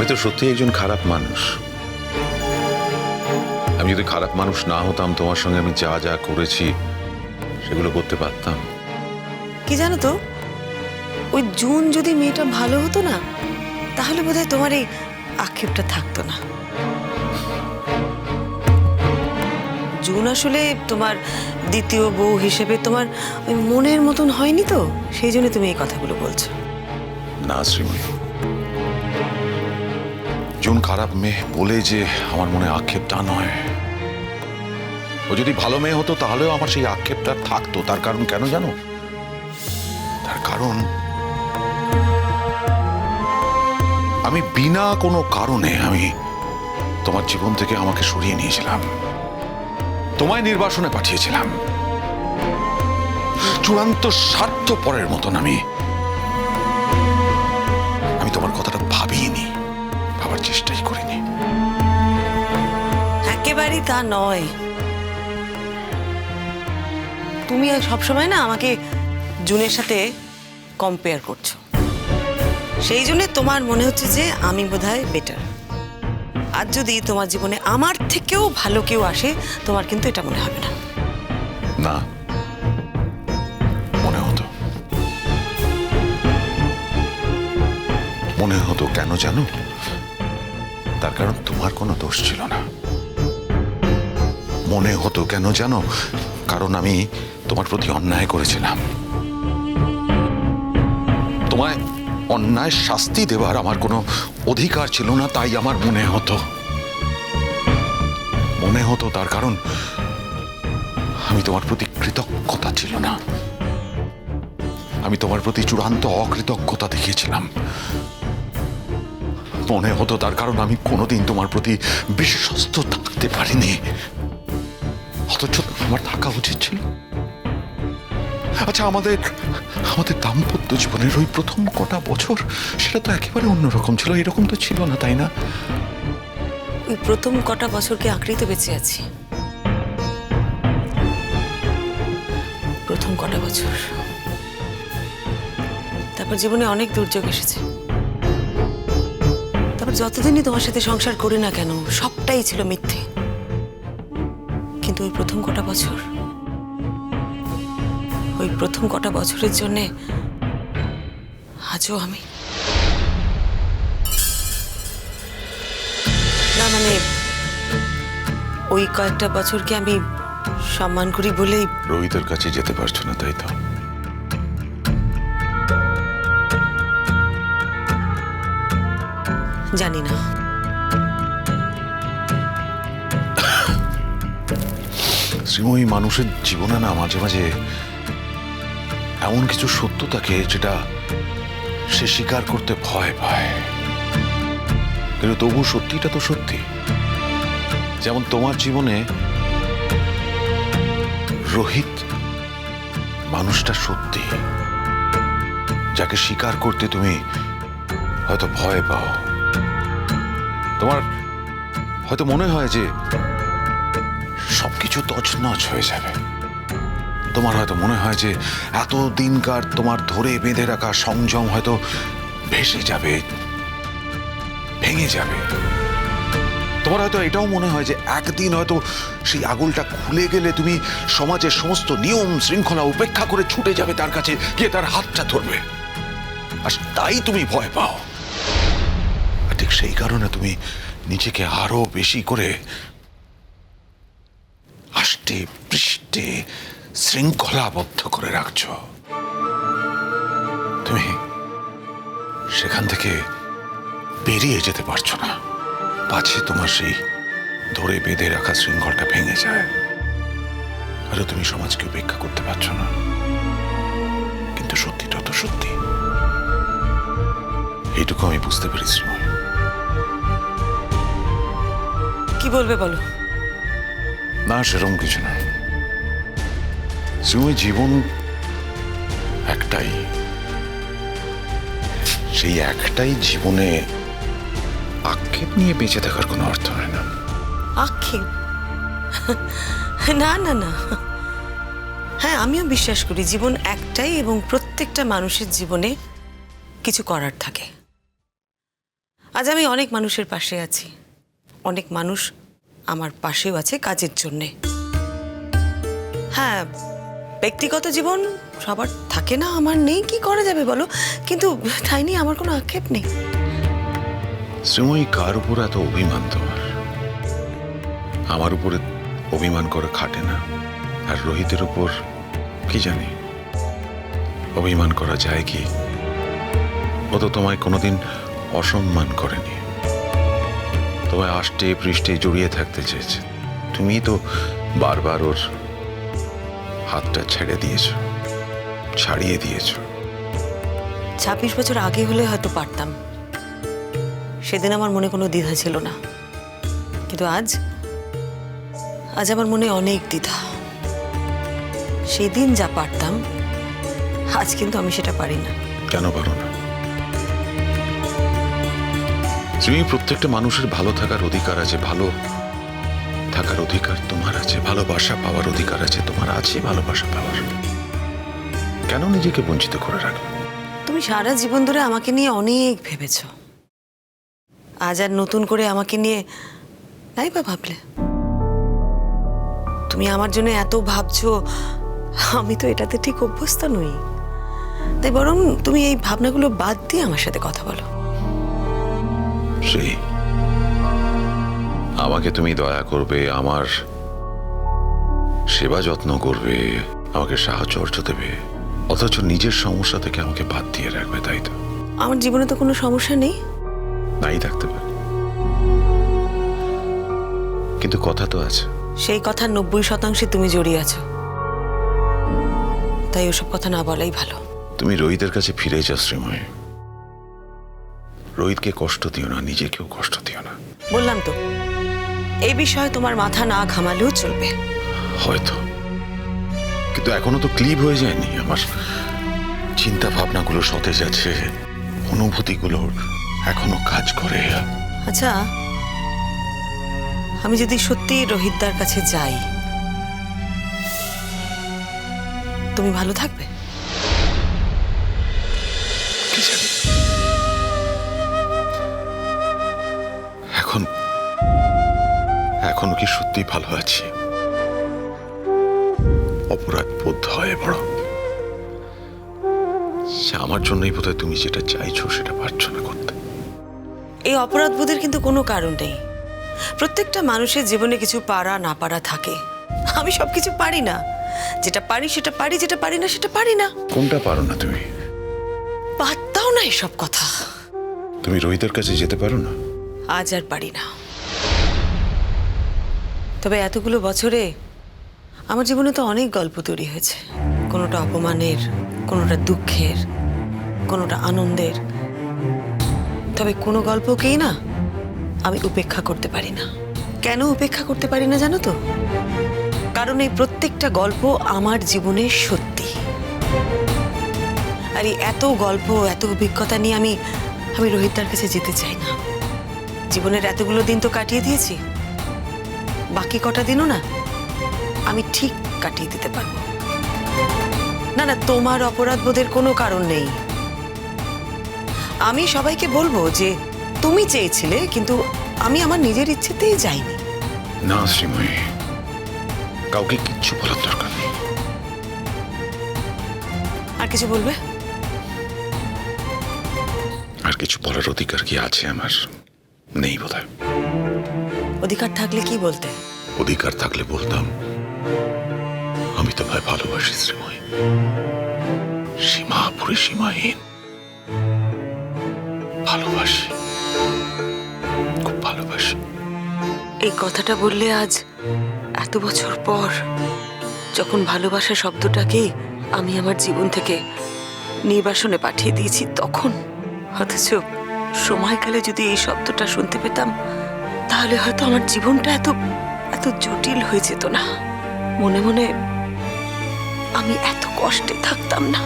আমি তো সত্যি একজন খারাপ মানুষ। আমি যদি খারাপ মানুষ না হতাম তোমার সঙ্গে আমি যা যা করেছি সেগুলো করতে পারতাম। কি জানো তো? ওই জুন যদি মেয়েটা ভালো হতো না তাহলে বোধহয় তোমার এই আক্ষেপটা থাকতো না। জুন আসলে তোমার দ্বিতীয় বউ হিসেবে তোমার ওই মনের মতন হয়নি তো? সেই জন্য তুমি এই কথাগুলো বলছো। না শ্রীময়ী জুন খারাপ মেয়ে বলে যে আমার মনে আক্ষেপটা নয়। ও যদি ভালো মেয়ে হতো, তাহলেও আমার সেই আক্ষেপটা থাকতো। তার কারণ কেন জানো? তার কারণ আমি বিনা কোনো কারণে আমি তোমার জীবন থেকে আমাকে সরিয়ে নিয়েছিলাম। তোমায় নির্বাসনে পাঠিয়েছিলাম। চূড়ান্ত স্বার্থপরের মতন আমি আমি তা নয়। তুমি সবসময় না আমাকে জুনের সাথে কম্পেয়ার করছ। সেই জন্য তোমার মনে হচ্ছে যে আমি বোধহয় বেটার আর যদি তোমার জীবনে আমার থেকেও ভালো কেউ আসে, তোমার কিন্তু এটা মনে হবে না। না। মনে হতো। মনে হতো কেন জানো? তার কারণ তোমার কোনো দোষ ছিল না। মনে হতো কেন জানো? কারণ আমি তোমার প্রতি অন্যায় করেছিলাম। তোমায় অন্যায় শাস্তি দেওয়ার আমার কোনো অধিকার ছিল না, তাই আমার মনে হতো। মনে হতো তার কারণ আমি তোমার প্রতি কৃতজ্ঞতা ছিল না। আমি তোমার প্রতি চূড়ান্ত অকৃতজ্ঞতা দেখিয়েছিলাম। মনে হতো তার কারণ আমি কোনোদিন তোমার প্রতি বিশ্বস্ত থাকতে পারিনি। অথচ আমার থাকা উচিত ছিল। আচ্ছা আমাদের আমাদের দাম্পত্য জীবনের ওই প্রথম কটা বছর, সেটা তো একেবারে অন্যরকম ছিল, এরকম তো ছিল না, তাই না? ওই প্রথম কটা বছরকে আঁকড়েই তো বেঁচে আছি। প্রথম কটা বছর। তারপর জীবনে অনেক দুর্যোগ এসেছে। তারপর যতদিনই তোমার সাথে সংসার করি না কেন, সবটাই ছিল মিথ্যে। কিন্তু ওই প্রথম কটা বছর। ওই প্রথম কটা বছরের জন্যে আজও আমি না মানে ওই কয়েকটা বছরকে আমি সম্মান করি বলেই রোহিতের কাছে যেতে পারছ না তাই তো। জানি না। শ্রীময়ী মানুষের জীবনে না মাঝে মাঝে এমন কিছু সত্য থাকে যেটা সে স্বীকার করতে ভয় পায়। কিন্তু তবু সত্যিটা তো সত্যি। যেমন তোমার জীবনে রোহিত মানুষটা সত্যি, যাকে স্বীকার করতে তুমি হয়তো ভয় পাও। তোমার হয়তো মনে হয় যে সবকিছু তছনছ হয়ে যাবে। তোমার হয়তো মনে হয় যে এত দিনকার তোমার ধরে বেঁধে রাখা সংযম হয়তো ভেসে যাবে, ভেঙে যাবে। তোমার হয়তো এটাও মনে হয় যে একদিন হয়তো সেই আগুলটা খুলে গেলে তুমি সমাজের সমস্ত নিয়ম শৃঙ্খলা উপেক্ষা করে ছুটে যাবে তার কাছে, গিয়ে তার হাতটা ধরবে। আর তাই তুমি ভয় পাও। ঠিক সেই কারণে তুমি নিজেকে আরও বেশি করে আষ্টে পৃষ্ঠে শৃঙ্খলাবদ্ধ করে রাখছ। তুমি সেখান থেকে বেরিয়ে যেতে পারছ না। পাছে তোমার সেই ধরে বেঁধে রাখা শৃঙ্খলটা ভেঙে যায়। আর তুমি সমাজকে উপেক্ষা করতে পারছ না। কিন্তু সত্যিটা তো সত্যি। এইটুকু আমি বুঝতে পেরেছি কি বলবে বলো? না, সেরকম কিছু না। শ্রীময় জীবন একটাই। সেই একটাই জীবনে আক্ষেপ নিয়ে বেঁচে থাকার কোনো অর্থ হয় না। আক্ষেপ? না না না। হ্যাঁ আমিও বিশ্বাস করি জীবন একটাই এবং প্রত্যেকটা মানুষের জীবনে কিছু করার থাকে। আজ আমি অনেক মানুষের পাশে আছি। অনেক মানুষ আমার পাশেও আছে কাজের জন্যে। হ্যাঁ ব্যক্তিগত জীবন সবার থাকে না, আমার নেই, কি করা যাবে বলো? কিন্তু তাই নিয়ে আমার কোনো আক্ষেপ নেই। শ্রীময়ী, কার উপর এত অভিমান তোমার? আমার উপরে অভিমান করে খাটে না। আর রোহিতের উপর কি জানি? অভিমান করা যায় কি? ও তো তোমায় কোনোদিন অসম্মান করেনি। তোমায় আষ্টে পৃষ্ঠে জড়িয়ে থাকতে চেয়েছে। তুমি তো বারবার ওর হাতটা ছেড়ে দিয়েছ ছাড়িয়ে দিয়েছ। ছাব্বিশ বছর আগে হলে হয়তো পারতাম। সেদিন আমার মনে কোনো দ্বিধা ছিল না। কিন্তু আজ আজ আমার মনে অনেক দ্বিধা। সেদিন যা পারতাম আজ কিন্তু আমি সেটা পারি না। কেন পারো না? তুমি প্রত্যেকটা মানুষের ভালো থাকার অধিকার আছে, ভালো থাকার অধিকার তোমার আছে, ভালোবাসা পাওয়ার অধিকার আছে, তোমার আছে ভালোবাসা পাওয়ার। কেন নিজেকে বঞ্চিত করে রাখবে তুমি সারা জীবন ধরে আমাকে নিয়ে অনেক ভেবেছ। আজ আর নতুন করে আমাকে নিয়ে নাই বা ভাবলে? তুমি আমার জন্য এত ভাবছ, আমি তো এটাতে ঠিক অভ্যস্ত নই। তাই বরং তুমি এই ভাবনাগুলো বাদ দিয়ে আমার সাথে কথা বলো। সেই আমাকে তুমি দয়া করবে আমার সেবা যত্ন করবে আমাকে সাহচর্য দেবে। অথচ নিজের সমস্যা থেকে আমাকে বাদ দিয়ে রাখবে তাই তো? আমার জীবনে তো কোনো সমস্যা নেই। নাই থাকতে পারে। কিন্তু কথা তো আছে। সেই কথা নব্বই শতাংশে তুমি জড়িয়ে আছো। তাই ওসব কথা না বলাই ভালো। তুমি রোহিতের কাছে ফিরে যাও শ্রীময়। রোহিতকে কষ্ট দিও না নিজেকেও কষ্ট দিও না। বললাম তো এই বিষয়ে তোমার মাথা না ঘামালেও চলবে। হয়তো। কিন্তু এখনও তো ক্লিপ হয়ে যায়নি আমার চিন্তা ভাবনাগুলো সতেজ আছে অনুভূতিগুলো এখনও কাজ করে। আচ্ছা আমি যদি সত্যি রোহিতদার কাছে যাই তুমি ভালো থাকবে? এখন এখনও কি সত্যি ভালো আছি? অপরাধ বোধ হয় বড়। সে আমার জন্যই বোধহয় তুমি যেটা চাইছো সেটা পারছ না করতে। এই অপরাধ বোধের কিন্তু কোনো কারণ নেই। প্রত্যেকটা মানুষের জীবনে কিছু পারা না পারা থাকে। আমি সব কিছু পারি না। যেটা পারি সেটা পারি যেটা পারি না সেটা পারি না। কোনটা পারো না তুমি? পারতাও না এসব কথা। তুমি রোহিতের কাছে যেতে পারো না? আজ আর পারি না। তবে এতগুলো বছরে আমার জীবনে তো অনেক গল্প তৈরি হয়েছে। কোনোটা অপমানের, কোনোটা দুঃখের, কোনোটা আনন্দের। তবে কোনো গল্পকেই না আমি উপেক্ষা করতে পারি না। কেন উপেক্ষা করতে পারি না জানো তো? কারণ এই প্রত্যেকটা গল্প আমার জীবনে সত্যি। আর এই এত গল্প, এত অভিজ্ঞতা নিয়ে আমি আমি রোহিতদার কাছে যেতে চাই না। জীবনের এতগুলো দিন তো কাটিয়ে দিয়েছি। বাকি কটা দিনও না আমি ঠিক কাটিয়ে দিতে পারব। না না তোমার অপরাধ বোধের কোনো কারণ নেই। আমি সবাইকে বলব যে তুমি চেয়েছিলে কিন্তু আমি আমার নিজের ইচ্ছেতেই যাইনি। না শ্রীময়ী কাউকে কিচ্ছু বলার দরকার নেই। আর কিছু বলবে? আর কিছু বলার অধিকার কি আছে আমার? নেই বোধ অধিকার থাকলে কি বলতে? অধিকার থাকলে বলতাম আমি তোমায় ভালোবাসি শ্রীময়। সীমা পরিসীমাহীন ভালোবাসি। খুব ভালোবাসি। এই কথাটা বললে আজ এত বছর পর যখন ভালোবাসা শব্দটাকে আমি আমার জীবন থেকে নির্বাসনে পাঠিয়ে দিয়েছি তখন অথচ সময়কালে যদি এই শব্দটা শুনতে পেতাম, তাহলে হয়তো আমার জীবনটা এত এত জটিল হয়ে যেত না। মনে মনে আমি এত কষ্টে থাকতাম না।